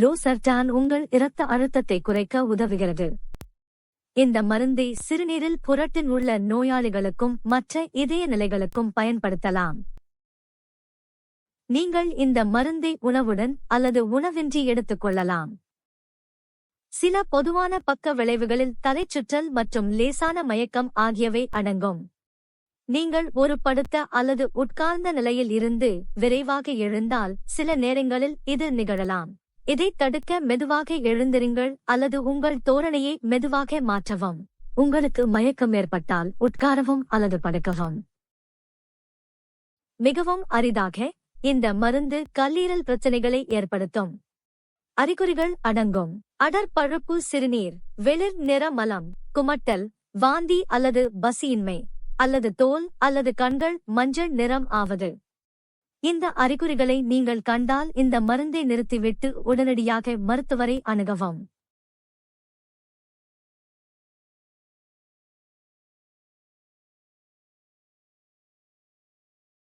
லோசர்டான் உங்கள் இரத்த அழுத்தத்தை குறைக்க உதவுகிறது. இந்த மருந்தை சிறுநீரில் புரட்டின் உள்ள நோயாளிகளுக்கும் மற்ற இதய நிலைகளுக்கும் பயன்படுத்தலாம். நீங்கள் இந்த மருந்தை உணவுடன் அல்லது உணவின்றி எடுத்துக்கொள்ளலாம் சில பொதுவான பக்க விளைவுகளில் தலைச்சுற்றல் மற்றும் லேசான மயக்கம் ஆகியவை அடங்கும். நீங்கள் ஒரு படுத்த அல்லது உட்கார்ந்த நிலையில் இருந்து விரைவாக எழுந்தால் சில நேரங்களில் இது நிகழலாம். இதைத் தடுக்க மெதுவாக எழுந்திருங்கள் அல்லது உங்கள் தோரணையை மெதுவாக மாற்றவும். உங்களுக்கு மயக்கம் ஏற்பட்டால் உட்காரவும் அல்லது படுக்கவும். மிகவும் அரிதாக இந்த மருந்து கல்லீரல் பிரச்சனைகளை ஏற்படுத்தும். அறிகுறிகள் அடங்கும். அடர் பழுப்பு சிறுநீர் வெளிர் நிற மலம் குமட்டல் வாந்தி அல்லது பசியின்மை அல்லது தோல் அல்லது கண்கள் மஞ்சள் நிறம் ஆவது. இந்த அறிகுறிகளை நீங்கள் கண்டால் இந்த மருந்தை நிறுத்திவிட்டு உடனடியாக மருத்துவரை அணுகவும்.